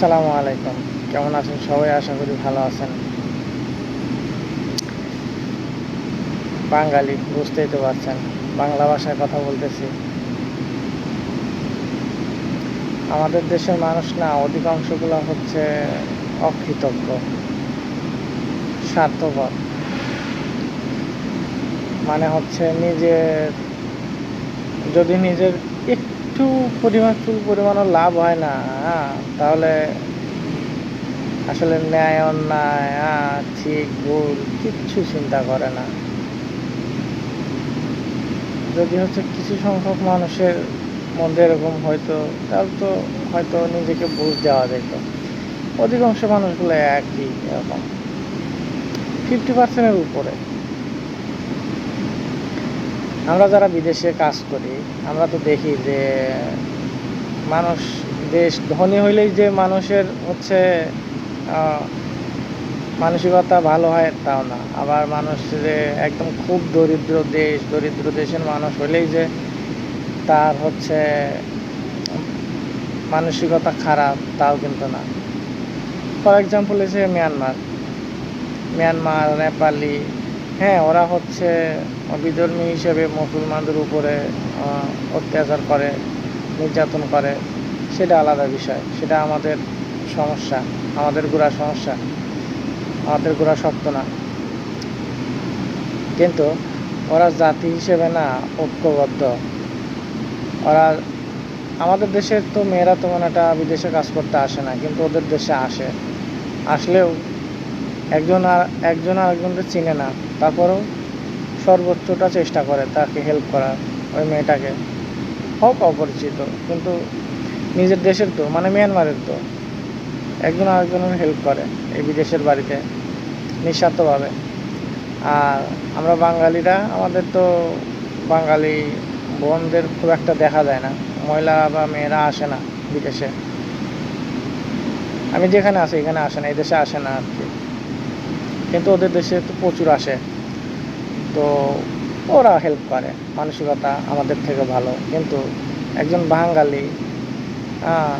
আসসালামু আলাইকুম। কেমন আছেন সবাই? আশা করি ভালো আছেন। বাঙালি, বুঝতেই তো পারছেন। বাংলা ভাষায় কথা বলতেছি। আমাদের দেশের মানুষ না, অধিকাংশগুলো হচ্ছে অকৃতজ্ঞ, স্বার্থপর। মানে হচ্ছে নিজের, যদি নিজের একটু পরিমাণ চুল পরিমাণও লাভ হয় না হ্যাঁ, তাহলে আসলে ন্যায় অন্যায় হ্যাঁ, ঠিক ভুল কিচ্ছু চিন্তা করে না। যদি হচ্ছে কিছু সংখ্যক মানুষের মধ্যে এরকম হয়তো তাহলে তো হয়তো নিজেকে বুঝ দেওয়া যেত। অধিকাংশ মানুষগুলো একই এরকম। ফিফটি পার্সেন্টের উপরে। আমরা যারা বিদেশে কাজ করি, আমরা তো দেখি যে মানুষ দেশ ধনী হইলেই যে মানুষের হচ্ছে মানসিকতা ভালো হয় তাও না। আবার মানুষ যে একদম খুব দরিদ্র দেশ, দরিদ্র দেশের মানুষ হইলেই যে তার হচ্ছে মানসিকতা খারাপ, তাও কিন্তু না। ফর এক্সাম্পল হচ্ছে মিয়ানমার মিয়ানমার নেপালি হ্যাঁ ওরা হচ্ছে বিধর্মী হিসেবে মুসলমানদের উপরে অত্যাচার করে, নির্যাতন করে, সেটা আলাদা বিষয়। সেটা আমাদের সমস্যা, আমাদের গোড়া সমস্যা, আমাদের গোড়া শক্ত না। কিন্তু ওরা জাতি হিসেবে না, ঐক্যবদ্ধ। ওরা, আমাদের দেশের তো মেয়েরা তো মানে একটা বিদেশে কাজ করতে আসে না, কিন্তু ওদের দেশে আসে। আসলেও একজন আর একজন আরেকজনকে চিনে না। তারপরেও সর্বোচ্চটা চেষ্টা করে তাকে হেল্প করার ওই মেয়েটাকে। হোক অপরিচিত, কিন্তু নিজের দেশের তো মানে মিয়ানমারের তো। একজন আরেকজনের হেল্প করে এই বিদেশের বাড়িতে, নিঃস্বার্থভাবে। আর আমরা বাঙালিরা, আমাদের তো বাঙালি বোনদের খুব একটা দেখা যায় না। মহিলা বা মেয়েরা আসে না বিদেশে। আমি যেখানে আছি, এখানে আসে না, এই দেশে আসে না আর কি। কিন্তু ওদের দেশে তো প্রচুর আসে। তো ওরা হেল্প করে, মানসিকতা আমাদের থেকে ভালো। কিন্তু একজন বাঙালি হ্যাঁ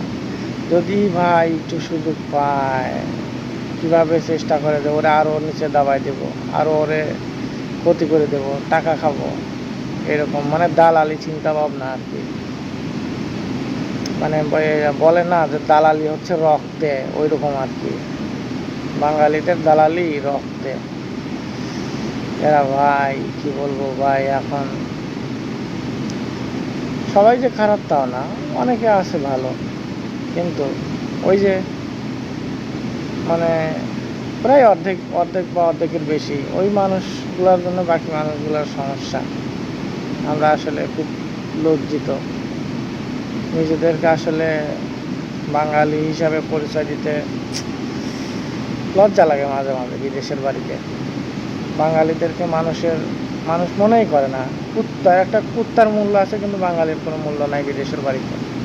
যদি ভাই একটু সুযোগ পায়, কীভাবে চেষ্টা করে যে ওরা আরও নিচে দাবাই দেবো আরও ওরে ক্ষতি করে দেব, টাকা খাব, এরকম মানে দালালি চিন্তা ভাবনা আর কি। মানে বলে না যে দালালি হচ্ছে রক্তে ওই রকম আর কি। বাঙালিদের দালালি রক্তে। এরা ভাই, কি বলব ভাই, এখন সবাই যে খারাপ তাও না, অনেকে আছে ভালো। কিন্তু ওই যে মানে প্রায় অর্ধেক অর্ধেক বা অর্ধেকের বেশি ওই মানুষগুলোর জন্য বাকি মানুষগুলোর সমস্যা। আমরা আসলে খুব লজ্জিত। নিজেদেরকে আসলে বাঙালি হিসাবে পরিচয় দিতে লজ্জা লাগে মাঝে মাঝে বিদেশের বাড়িতে। বাঙালিদেরকে মানুষের, মানুষ মনেই করে না। কুত্তা একটা কুত্তার মূল্য আছে, কিন্তু বাঙালির কোনো মূল্য নাই বিদেশের বাড়িতে।